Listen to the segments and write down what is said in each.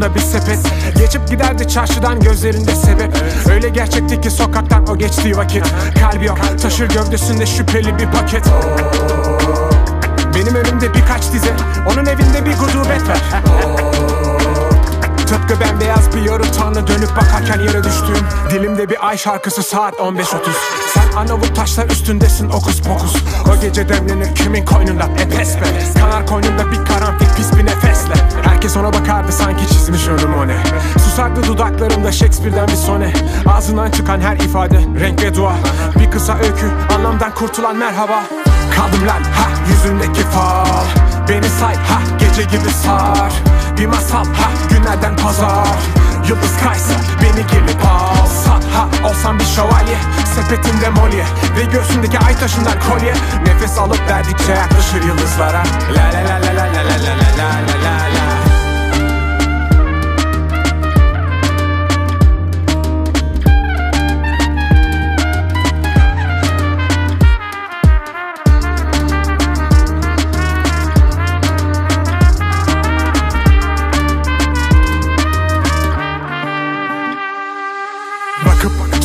sırtında bir sepet. Geçip giderdi çarşıdan gözlerinde sebep. Öyle gerçekti ki sokaktan o geçtiği vakit. Kalbi yok taşır gövdesinde şüpheli bir paket. Benim önümde birkaç dize Onun evinde bir gudubet var. Tıpkı bembeyaz bir yarı tanrı dönüp bakarken yere düştüğüm. Dilimde bir ay şarkısı saat 15.30 Sen Anavut taşlar üstündesin okus pokus. O gece demlenir kimin koynunda epes be. Kanar koynunda bir karanfil pis bir nefesle. Herkes Vardı dudaklarımda Shakespeare'den bir sone. Ağzından çıkan her ifade renk ve dua. Bir kısa öykü anlamdan kurtulan merhaba. Kaldım lan ha yüzündeki fal. Beni say ha gece gibi sar. Bir masal ha günlerden pazar. Yıldız kaysa beni gelip al Sat ha olsam bir şövalye Sepetimde molye. Ve göğsümdeki ay taşından kolye. Nefes alıp verdikçe yaklaşır yıldızlara. La la la la la la.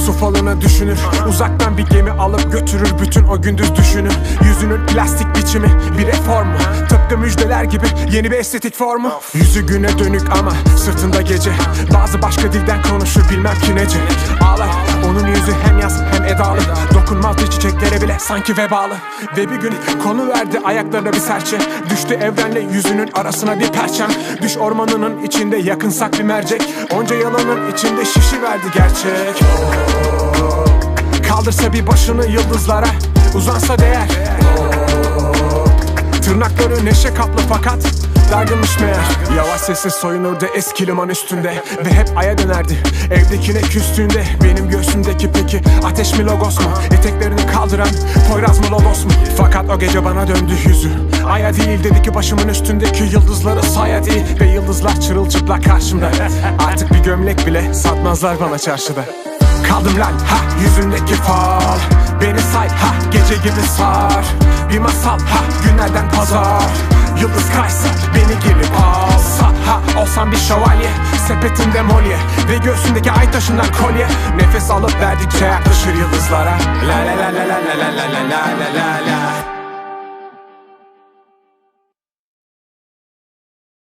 Su falına düşünür. Uzaktan bir gemi alıp götürür bütün o gündüz düşünü Yüzünün plastik biçimi bir reform mu? Tıpkı müjdeler gibi yeni bir estetik formu. Yüzü güne dönük ama sırtında gece. Bazı başka dilden konuşur bilmem ki nece. Ağlar onun yüzü hem yaz hem edalı Dokunmazdı çiçeklere bile. Sanki vebalı. Ve bir gün konu verdi ayaklarına bir serçe. Düştü evrenle yüzünün arasına bir perçem. Düş ormanının içinde yakınsak bir mercek. Onca yalanın içinde şişi verdi gerçek. Kaldırsa bir başını yıldızlara Uzansa değer Tırnakları neşe kaplı fakat Dargınmış meğer. Yavaş sessiz soyunurdu eski liman üstünde Ve hep aya dönerdi. Evdekine küstüğünde Benim göğsümdeki peki Ateş mi logos mu? Eteklerini kaldıran Poyraz mı lodos mu? Fakat o gece bana döndü yüzü. Aya değil dedi ki başımın üstündeki yıldızları saya değil Ve yıldızlar çırılçıplak karşımda. Artık bir gömlek bile satmazlar bana çarşıda. Kaldım lan ha yüzündeki fal Beni say ha gece gibi sar Bir masal ha günlerden pazar Yıldız kaysa beni gelip alsa Ha olsam bir şövalye sepetimde molye Ve göğsündeki ay taşından kolye Nefes alıp verdikçe yaklaşır yıldızlara La la la la la la la la la la la